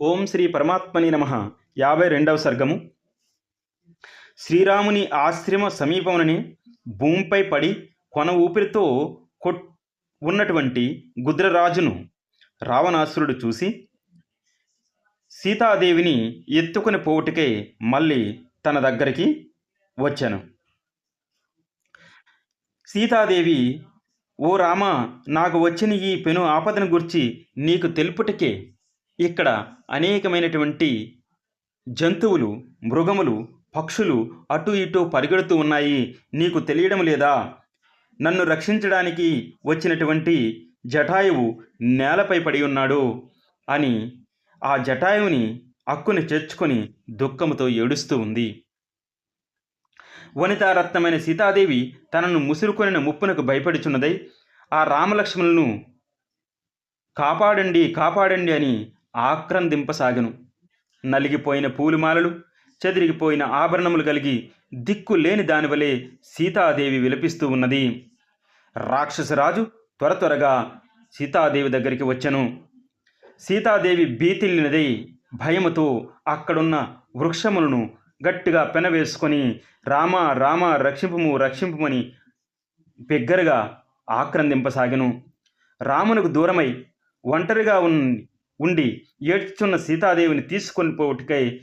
ఓం శ్రీ పరమాత్మని నమ. యాభై రెండవ సర్గము. శ్రీరాముని ఆశ్రమ సమీపమునని భూమిపై పడి కొన ఊపిరితో కొట్ ఉన్నటువంటి గుద్రరాజును రావణాసురుడు చూసి సీతాదేవిని ఎత్తుకుని పోవుటికై మళ్ళీ తన దగ్గరికి వచ్చాను. సీతాదేవి ఓ రామ నాకు వచ్చిన ఈ పెను ఆపదను గురించి నీకు తెలుపుటకే ఇక్కడ అనేకమైనటువంటి జంతువులు మృగములు పక్షులు అటు ఇటు పరిగెడుతూ ఉన్నాయి. నీకు తెలియడం లేదా? నన్ను రక్షించడానికి వచ్చినటువంటి జటాయువు నేలపై పడి ఉన్నాడు అని ఆ జటాయువుని అక్కుని చేర్చుకొని దుఃఖముతో ఏడుస్తూ ఉంది. వనితారత్నమైన సీతాదేవి తనను ముసురుకొనిన ముప్పునకు భయపడుచున్నదై ఆ రామలక్ష్మణులను కాపాడండి కాపాడండి అని ఆక్రందింపసాగను. నలిగిపోయిన పూలుమాలలు చెదిరిగిపోయిన ఆభరణములు కలిగి దిక్కు లేని దానివలే సీతాదేవి విలపిస్తూ ఉన్నది. రాక్షసరాజు త్వర త్వరగా సీతాదేవి దగ్గరికి వచ్చెను. సీతాదేవి భీతిల్లినదై భయముతో అక్కడున్న వృక్షములను గట్టిగా పెనవేసుకొని రామ రామ రక్షింపుము రక్షింపుమని బిగ్గరగా ఆక్రందింపసాగెను. రామునకు దూరమై ఒంటరిగా ఉన్న ఉండి ఏడ్చుచున్న సీతాదేవిని తీసుకొని పోవుటికై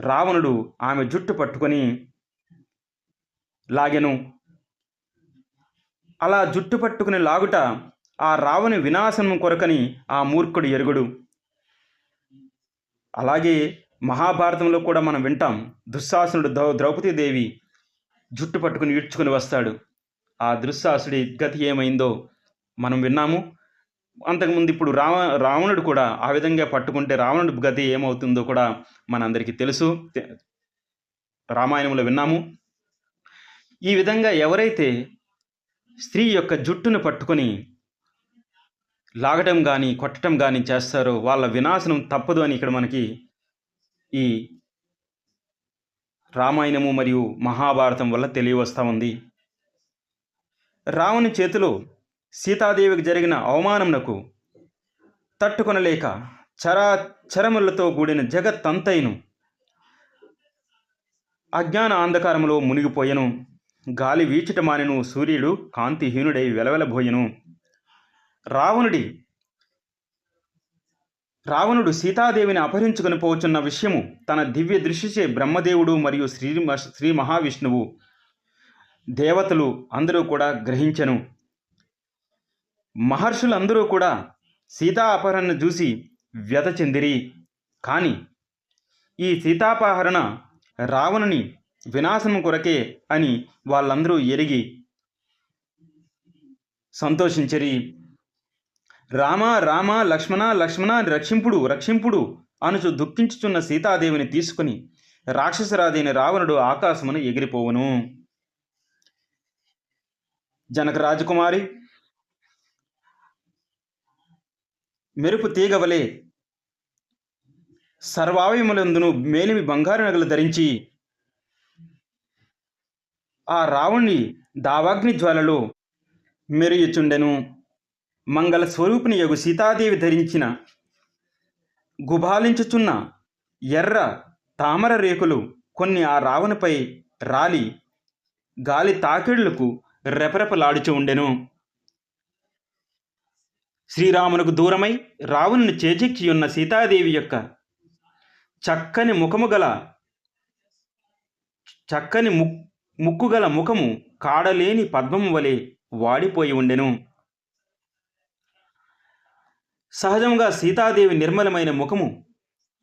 రావణుడు ఆమె జుట్టు పట్టుకొని లాగెను. అలా జుట్టు పట్టుకుని లాగుట ఆ రావణి వినాశనం కొరకని ఆ మూర్ఖుడు ఎరుగుడు. అలాగే మహాభారతంలో కూడా మనం వింటాం దుశ్శాసనుడు ద్రౌ ద్రౌపదీదేవి జుట్టు పట్టుకుని ఈడ్చుకుని వస్తాడు. ఆ దుశ్శాసుడి గతి ఏమైందో మనం విన్నాము. అంతకుముందు ఇప్పుడు రావ రావణుడు కూడా ఆ విధంగా పట్టుకుంటే రావణుడి గతి ఏమవుతుందో కూడా మనందరికీ తెలుసు. రామాయణంలో విన్నాము. ఈ విధంగా ఎవరైతే స్త్రీ యొక్క జుట్టును పట్టుకొని లాగటం కానీ కొట్టడం కానీ చేస్తారో వాళ్ళ వినాశనం తప్పదు అని ఇక్కడ మనకి ఈ రామాయణము మరియు మహాభారతం వల్ల తెలియవస్తూ ఉంది. రావణి చేతిలో సీతాదేవికి జరిగిన అవమానమునకు తట్టుకొనలేక చరా చరములతో కూడిన జగత్తంతైను అజ్ఞాన అంధకారములో మునిగిపోయెను. గాలి వీచుట మానెను. సూర్యుడు కాంతిహీనుడై వెలవెలబోయెను. రావణుడి రావణుడు సీతాదేవిని అపహరించుకొని పోచున్న విషయము తన దివ్య దృష్టిచే బ్రహ్మదేవుడు మరియు శ్రీ శ్రీ మహావిష్ణువు దేవతలు అందరూ కూడా గ్రహించెను. మహర్షులందరూ కూడా సీతా చూసి వ్యత చెందిరి. కానీ ఈ సీతాపహరణ రావణుని వినాశం కొరకే అని వాళ్ళందరూ ఎరిగి సంతోషించరి. రామ రామ లక్ష్మణ లక్ష్మణ రక్షింపుడు రక్షింపుడు అనుచు దుఃఖించుచున్న సీతాదేవిని తీసుకుని రాక్షసరాజైన రావణుడు ఆకాశమును ఎగిరిపోవును. జనక రాజకుమారి మెరుపు తీగవలే సర్వావయములందును మేలిమి బంగారు నగలు ధరించి ఆ రావుణ్ణి దావాగ్ని జ్వాలలో మెరుయుచుండెను. మంగళ స్వరూపిణి యగు సీతాదేవి ధరించిన గుబాలించుచున్న ఎర్ర తామర రేకులు కొన్ని ఆ రావణపై రాలి గాలి తాకిడులకు రెపరెపలాడుచు ఉండెను. శ్రీరామునకు దూరమై రావణుని చేజిక్కియున్న సీతాదేవి యొక్క చక్కని ముఖము గల చక్కని ము ముక్కుగల ముఖము కాడలేని పద్మము వలె వాడిపోయి ఉండెను. సహజంగా సీతాదేవి నిర్మలమైన ముఖము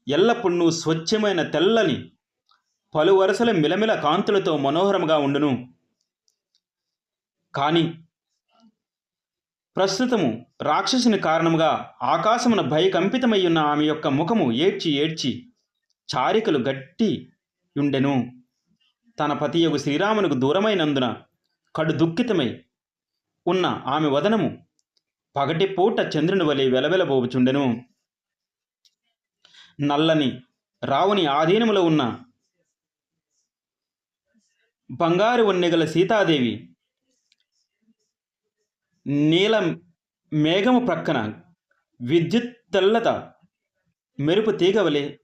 ఎల్లప్పుడూ స్వచ్ఛమైన తెల్లని పలు వరుసల మిలమిల కాంతులతో మనోహరంగా ఉండును. కానీ ప్రస్తుతము రాక్షసుని కారణముగా ఆకాశమున భయకంపితమై ఉన్న ఆమె యొక్క ముఖము ఏడ్చి ఏడ్చి చారికలు గట్టి యుండెను. తన పతియగు శ్రీరామునకు దూరమైనందున కడు దుఃఖితమై ఉన్న ఆమె వదనము పగటిపూట చంద్రుని వలె వెలవెలబోచుండెను. నల్లని రావుని ఆధీనములో ఉన్న బంగారు వన్నెగల సీతాదేవి నీల మేఘము ప్రక్కన విద్యుత్ తెల్లత మెరుపు తీగవలే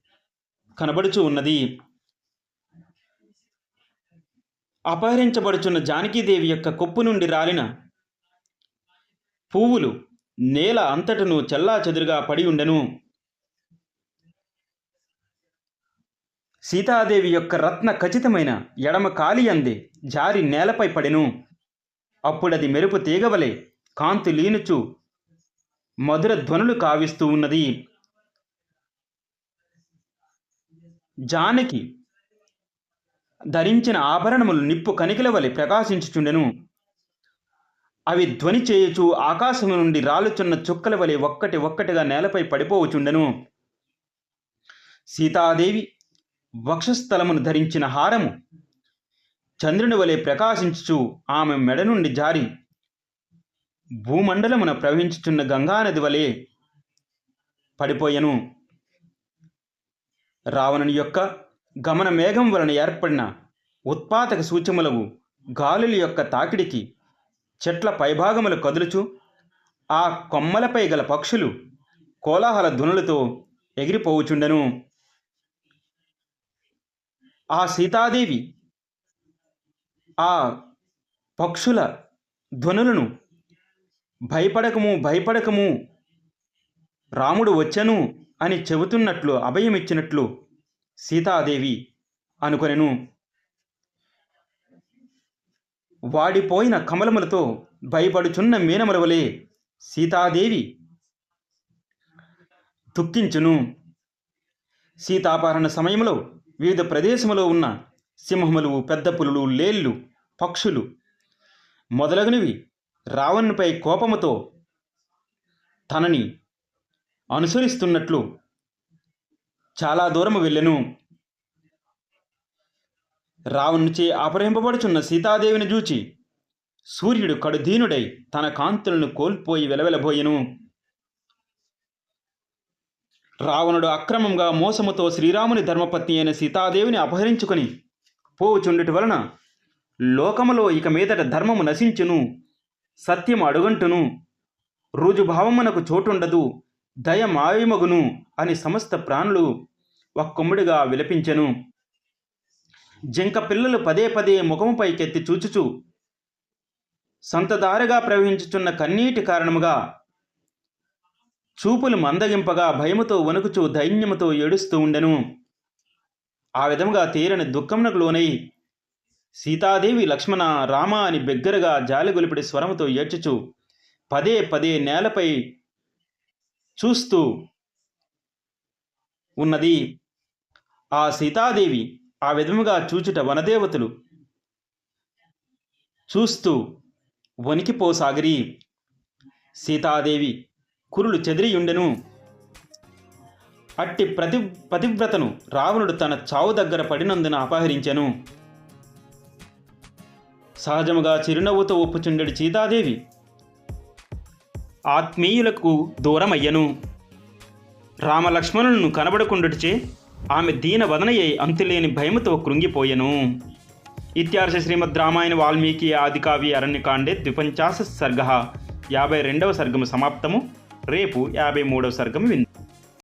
కనబడుచు ఉన్నది. అపహరించబడుచున్న జానకీదేవి యొక్క కొప్పు నుండి రాలిన పువ్వులు నేల అంతటను చెల్లా చెదురుగా పడి ఉండెను. సీతాదేవి యొక్క రత్న ఖచ్చితమైన ఎడమ కాలి అంది జారి నేలపై పడెను. అప్పుడది మెరుపు తీగవలే కాంతి లీనుచు మధుర ధ్వనులు కావిస్తూ ఉన్నది. జానకి ధరించిన ఆభరణములు నిప్పు కనికల వలె ప్రకాశించుచుండెను. అవి ధ్వని చేయుచు ఆకాశము నుండి రాలుచున్న చుక్కల వలె ఒక్కటి ఒక్కటిగా నేలపై పడిపోవుచుండెను. సీతాదేవి వక్షస్థలమును ధరించిన హారము చంద్రుని వలె ప్రకాశించుచు ఆమె మెడ నుండి జారి భూమండలమున ప్రవహించుచున్న గంగానది వలె పడిపోయెను. రావణుని యొక్క గమన మేఘం వలన ఏర్పడిన ఉత్పాతక సూచములవు గాలుల యొక్క తాకిడికి చెట్ల పైభాగములు కదులుచు ఆ కొమ్మలపై గల పక్షులు కోలాహల ధ్వనులతో ఎగిరిపోవుచుండెను. ఆ సీతాదేవి ఆ పక్షుల ధ్వనులను భయపడకము భయపడకము. రాముడు వచ్చను అని చెబుతున్నట్లు అభయమిచ్చినట్లు సీతాదేవి అనుకొనెను. వాడిపోయిన కమలములతో భయపడుచున్న మీనముల వలె సీతాదేవి దుఃఖించును. సీతాపహరణ సమయంలో వివిధ ప్రదేశములో ఉన్న సింహములు పెద్ద పులులు లేళ్ళు పక్షులు మొదలగునవి రావణునిపై కోపముతో తనని అనుసరిస్తున్నట్లు చాలా దూరము వెళ్ళెను. రావణునిచే అపహరింపబడుచున్న సీతాదేవిని చూచి సూర్యుడు కడుధీనుడై తన కాంతులను కోల్పోయి వెలవెలబోయెను. రావణుడు అక్రమంగా మోసముతో శ్రీరాముని ధర్మపత్ని అయిన సీతాదేవిని అపహరించుకొని పోవుచుండుట వలన లోకములో ఇక మీదట ధర్మము నశించును. సత్యం అడుగంటును. రుజుభావమునకు చోటుండదు దయ మాయమగును అని సమస్త ప్రాణులు ఒక్కొమ్ముడిగా విలపించెను. జింక పిల్లలు పదే పదే ముఖముపైకెత్తి చూచుచు సంతదారగా ప్రవహించుచున్న కన్నీటి కారణముగా చూపులు మందగింపగా భయముతో వణుకుచూ దైన్యముతో ఏడుస్తూ ఉండెను. ఆ విధముగా తీరని దుఃఖమునకు లోనై సీతాదేవి లక్ష్మణ రామ అని బిగ్గరగా జాలిగొలిపిడి స్వరముతో ఏడ్చుచు పదే పదే నేలపై చూస్తూ ఉన్నది. ఆ సీతాదేవి ఆ విధముగా చూచుట వనదేవతలు చూస్తూ వణికిపోసాగిరి సీతాదేవి కురులు చెదిరియుండెను. అట్టి ప్రతి పతివ్రతను రావణుడు తన చావు దగ్గర పడినందున అపహరించెను. సహజముగా చిరునవ్వుతో ఒప్పుచుండెడు సీతాదేవి. ఆత్మీయులకు దూరమయ్యను. రామలక్ష్మణులను కనబడకుండుటిచే ఆమె దీన వదనయ్యే అంతులేని భయముతో కృంగిపోయెను. ఇత్యార్ష శ్రీమద్ రామాయణ వాల్మీకి ఆదికావి అరణ్యకాండే ద్విపంచాశ సర్గ యాభై రెండవ సర్గము సమాప్తము. రేపు యాభై మూడవ సర్గము విందు